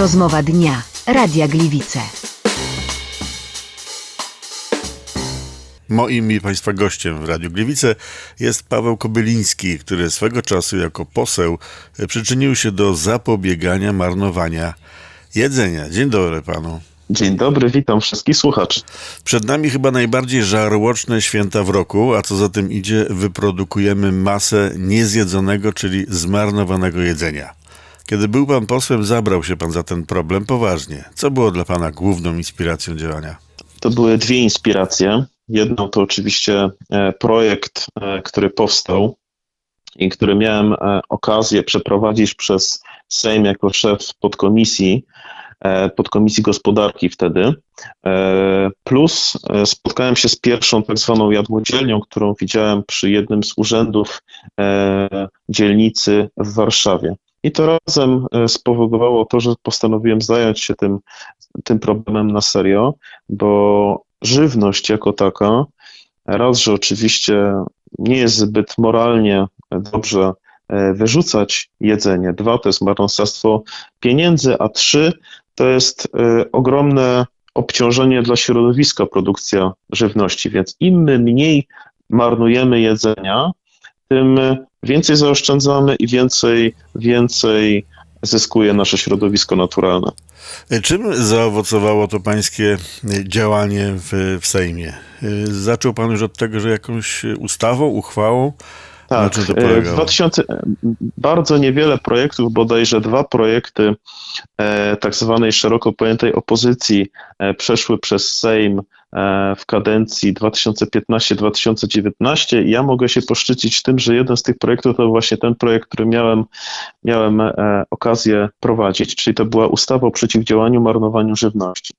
Rozmowa dnia. Radia Gliwice. Moim i Państwa gościem w Radiu Gliwice jest Paweł Kobyliński, który swego czasu jako poseł przyczynił się do zapobiegania marnowania jedzenia. Dzień dobry panu. Dzień dobry, witam wszystkich słuchaczy. Przed nami chyba najbardziej żarłoczne święta w roku, a co za tym idzie, wyprodukujemy masę niezjedzonego, czyli zmarnowanego jedzenia. Kiedy był pan posłem, zabrał się pan za ten problem poważnie. Co było dla pana główną inspiracją działania? To były dwie inspiracje. Jedną to oczywiście e, projekt, e, który powstał i który miałem e, okazję przeprowadzić przez Sejm jako szef podkomisji, podkomisji gospodarki wtedy. Plus spotkałem się z pierwszą tak zwaną jadłodzielnią, którą widziałem przy jednym z urzędów dzielnicy w Warszawie. I to razem spowodowało to, że postanowiłem zająć się tym, tym problemem na serio, bo żywność jako taka, raz, że oczywiście nie jest zbyt moralnie dobrze e, wyrzucać jedzenie, dwa, to jest marnotrawstwo pieniędzy, a trzy, to jest e, ogromne obciążenie dla środowiska produkcja żywności, więc im my mniej marnujemy jedzenia, tym więcej zaoszczędzamy i więcej, więcej zyskuje nasze środowisko naturalne. Czym zaowocowało to pańskie działanie w, w Sejmie? Zaczął pan już od tego, że jakąś ustawą, uchwałą? Tak, w 2000 bardzo niewiele projektów, bodajże dwa projekty e, tak zwanej szeroko pojętej opozycji e, przeszły przez Sejm E, w kadencji 2015-2019. Ja mogę się poszczycić tym, że jeden z tych projektów to właśnie ten projekt, który miałem, miałem e, okazję prowadzić, czyli to była ustawa o przeciwdziałaniu marnowaniu żywności.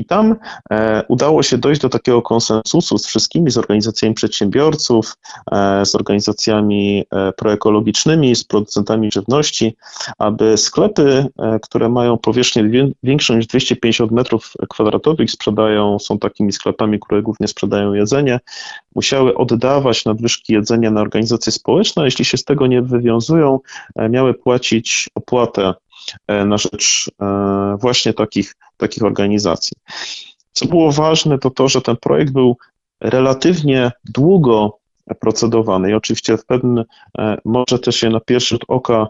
I tam e, udało się dojść do takiego konsensusu z wszystkimi, z organizacjami przedsiębiorców, e, z organizacjami e, proekologicznymi, z producentami żywności, aby sklepy, które mają powierzchnię większą niż 250 metrów kwadratowych, sprzedają, są takimi sklepami, które głównie sprzedają jedzenie, musiały oddawać nadwyżki jedzenia na organizacje społeczne, jeśli się z tego nie wywiązują, miały płacić opłatę na rzecz e, właśnie takich, takich organizacji. Co było ważne, to to, że ten projekt był relatywnie długo procedowany i oczywiście w pewnym e, może też się na pierwszy rzut oka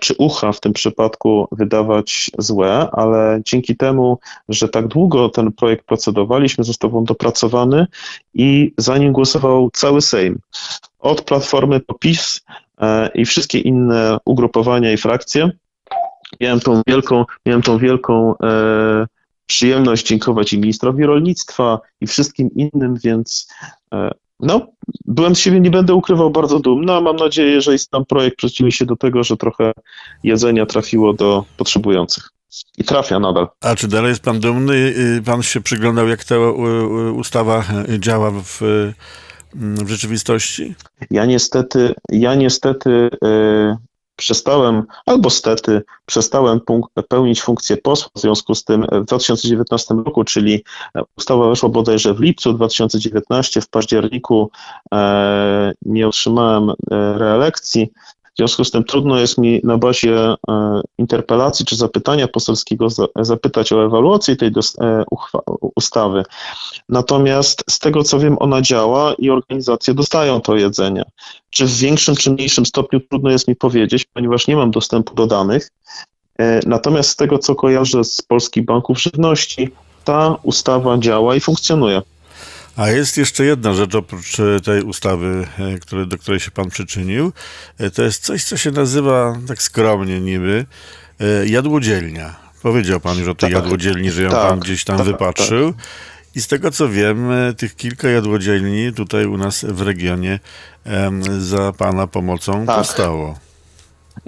czy ucha w tym przypadku wydawać złe, ale dzięki temu, że tak długo ten projekt procedowaliśmy, został on dopracowany i za nim głosował cały Sejm. Od Platformy po PiS i wszystkie inne ugrupowania i frakcje miałem tą wielką, miałem tą wielką e, przyjemność dziękować i ministrowi rolnictwa, i wszystkim innym, więc e, no, byłem z siebie, nie będę ukrywał, bardzo dumny, a mam nadzieję, że sam projekt przyczyni się do tego, że trochę jedzenia trafiło do potrzebujących. I trafia nadal. A czy dalej jest pan dumny? Y, pan się przyglądał, jak ta ustawa działa w, w rzeczywistości? Ja niestety, ja niestety y, przestałem, albo stety, przestałem pełnić funkcję posła, w związku z tym w 2019 roku, czyli ustawa weszła bodajże w lipcu 2019, w październiku e, nie otrzymałem e, reelekcji, w związku z tym trudno jest mi na bazie e, interpelacji czy zapytania poselskiego zapytać o ewaluację tej e, ustawy. Natomiast z tego co wiem, ona działa i organizacje dostają to jedzenie. Czy w większym czy mniejszym stopniu trudno jest mi powiedzieć, ponieważ nie mam dostępu do danych. E, natomiast z tego co kojarzę z Polskich Banków Żywności, ta ustawa działa i funkcjonuje. A jest jeszcze jedna rzecz oprócz e, tej ustawy, e, który, do której się pan przyczynił. E, to jest coś, co się nazywa tak skromnie niby jadłodzielnia. Powiedział pan już o tej tak, jadłodzielni, że ją tak, pan gdzieś tam tak, wypatrzył. Tak. I z tego co wiem, tych kilka jadłodzielni tutaj u nas w regionie za pana pomocą tak. powstało.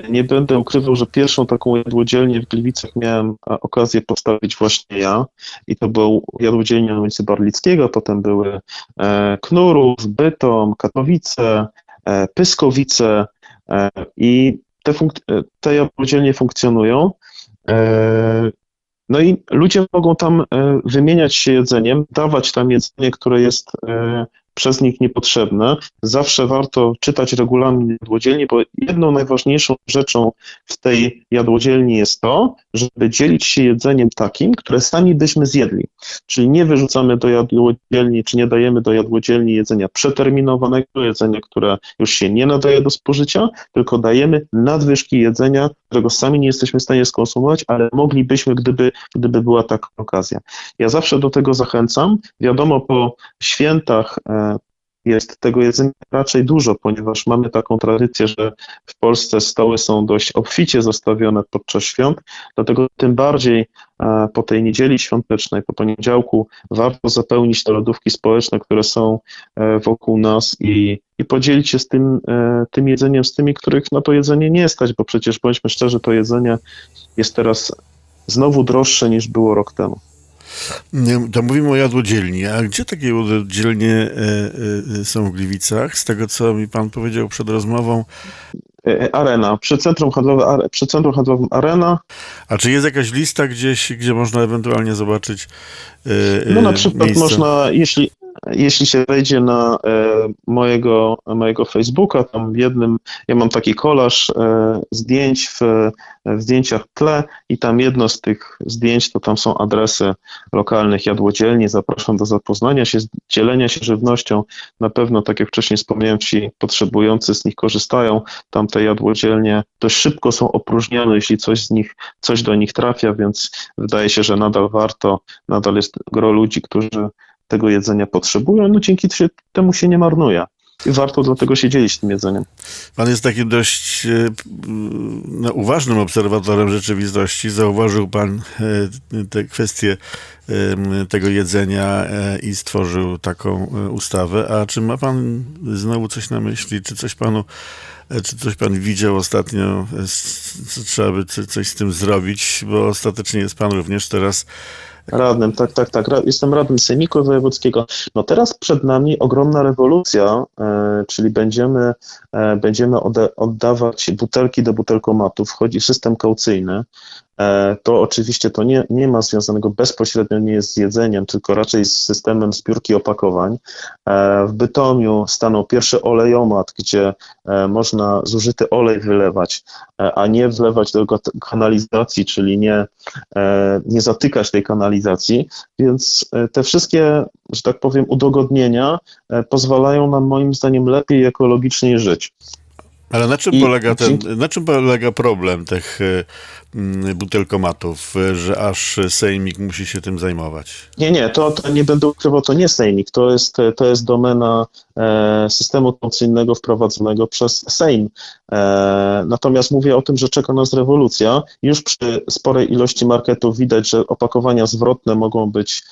Nie będę ukrywał, że pierwszą taką jadłodzielnię w Gliwicach miałem okazję postawić właśnie ja i to był jadłodzielnia na ulicy Barlickiego, potem były e, Knurów, Bytom, Katowice, e, Pyskowice e, i te, funk- te jadłodzielnie funkcjonują. No i ludzie mogą tam wymieniać się jedzeniem, dawać tam jedzenie, które jest przez nich niepotrzebne. Zawsze warto czytać regulamin jadłodzielni, bo jedną najważniejszą rzeczą w tej jadłodzielni jest to, żeby dzielić się jedzeniem takim, które sami byśmy zjedli. Czyli nie wyrzucamy do jadłodzielni, czy nie dajemy do jadłodzielni jedzenia przeterminowanego, jedzenia, które już się nie nadaje do spożycia, tylko dajemy nadwyżki jedzenia, którego sami nie jesteśmy w stanie skonsumować, ale moglibyśmy, gdyby, gdyby była taka okazja. Ja zawsze do tego zachęcam. Wiadomo, po świętach e, jest tego jedzenia raczej dużo, ponieważ mamy taką tradycję, że w Polsce stoły są dość obficie zastawione podczas świąt, dlatego tym bardziej e, po tej niedzieli świątecznej, po poniedziałku warto zapełnić te lodówki społeczne, które są e, wokół nas i, i podzielić się z tym, e, tym jedzeniem z tymi, których na to jedzenie nie stać, bo przecież bądźmy szczerzy, to jedzenie jest teraz znowu droższe niż było rok temu. To mówimy o jadłodzielni. A gdzie takie jadłodzielnie e, e, są w Gliwicach? Z tego, co mi pan powiedział przed rozmową. E, Arena, przy centrum handlowym, przy centrum handlowym Arena, A czy jest jakaś lista gdzieś, gdzie można ewentualnie zobaczyć e, No na e, przykład miejsca? można, jeśli, jeśli się wejdzie na e, mojego, mojego Facebooka, tam w jednym, ja mam taki kolaż e, zdjęć w, w zdjęciach tle i tam jedno z tych zdjęć to tam są adresy lokalnych jadłodzielni. Zapraszam do zapoznania się, dzielenia się żywnością. Na pewno, tak jak wcześniej wspomniałem, ci potrzebujący z nich korzystają. Tam te jadłodzielnie dość szybko są opróżniane, jeśli coś z nich, coś do nich trafia, więc wydaje się, że nadal warto, nadal jest gro ludzi, którzy tego jedzenia potrzebują, no dzięki temu się nie marnuje. I warto dlatego się dzielić tym jedzeniem. Pan jest takim dość e, no, uważnym obserwatorem rzeczywistości. Zauważył pan e, te kwestie tego jedzenia e, i stworzył taką ustawę. A czy ma pan znowu coś na myśli? Czy coś panu, czy coś pan widział ostatnio? co Trzeba by co- coś z tym zrobić, bo ostatecznie jest pan również teraz Radnym, tak, tak, tak. Jestem radnym Sejmiku Wojewódzkiego. No teraz przed nami ogromna rewolucja, e, czyli będziemy, e, będziemy oddawać butelki do butelkomatów. Wchodzi system kaucyjny. E, to oczywiście to nie, nie ma związanego bezpośrednio nie z jedzeniem, tylko raczej z systemem zbiórki opakowań. E, w Bytomiu stanął pierwszy olejomat, gdzie e, można zużyty olej wylewać, a nie wlewać do kanalizacji, czyli nie nie zatykać tej kanalizacji, więc te wszystkie, że tak powiem, udogodnienia pozwalają nam moim zdaniem lepiej i ekologiczniej żyć. Ale na czym, I polega ten, na czym polega problem tych e, mm, butelkomatów, że aż Sejmik musi się tym zajmować? Nie, nie, to, to nie będę ukrywał, to nie Sejmik, to jest, to jest domena e, systemu kaucyjnego wprowadzonego przez Sejm. E, natomiast mówię o tym, że czeka nas rewolucja. Już przy sporej ilości marketów widać, że opakowania zwrotne mogą być,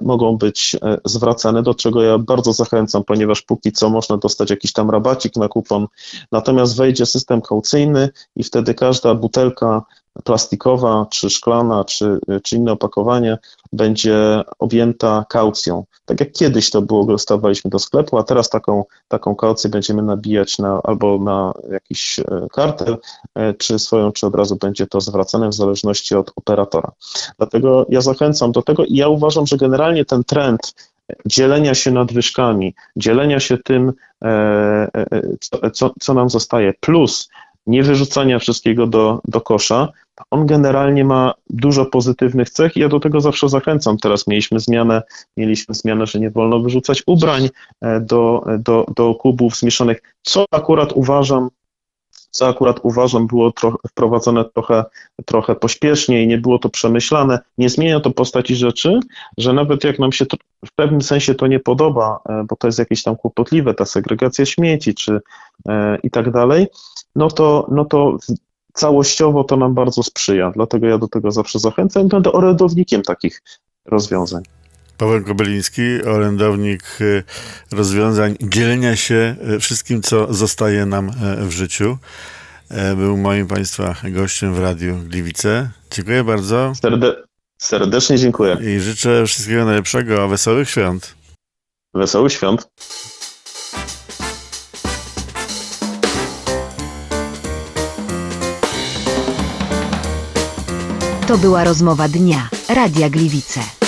mogą być e, zwracane, do czego ja bardzo zachęcam, ponieważ póki co można dostać jakiś tam rabacik na kupon. Natomiast wejdzie system kaucyjny i wtedy każda butelka plastikowa, czy szklana, czy, czy inne opakowanie będzie objęta kaucją. Tak jak kiedyś to było, dostawaliśmy do sklepu, a teraz taką, taką kaucję będziemy nabijać na, albo na jakiś e, kartel, e, czy swoją, czy od razu będzie to zwracane w zależności od operatora. Dlatego ja zachęcam do tego i ja uważam, że generalnie ten trend dzielenia się nadwyżkami, dzielenia się tym, e, co, co nam zostaje, plus nie wyrzucania wszystkiego do, do kosza, on generalnie ma dużo pozytywnych cech i ja do tego zawsze zachęcam. Teraz mieliśmy zmianę, mieliśmy zmianę, że nie wolno wyrzucać ubrań e, do, do, do kubów zmieszanych, co akurat uważam, co akurat uważam było wprowadzone trochę, trochę pośpiesznie i nie było to przemyślane. Nie zmienia to postaci rzeczy, że nawet jak nam się to, w pewnym sensie to nie podoba, e, bo to jest jakieś tam kłopotliwe, ta segregacja śmieci czy e, i tak dalej, no to, no to całościowo to nam bardzo sprzyja. Dlatego ja do tego zawsze zachęcam i będę orędownikiem takich rozwiązań. Paweł Kobeliński, orędownik y, rozwiązań dzielenia się y, wszystkim, co zostaje nam y, w życiu. E, Był moim Państwa gościem w Radiu Gliwice. Dziękuję bardzo Serde, serdecznie dziękuję. i życzę wszystkiego najlepszego, wesołych świąt. Wesołych świąt. To była rozmowa dnia Radia Gliwice.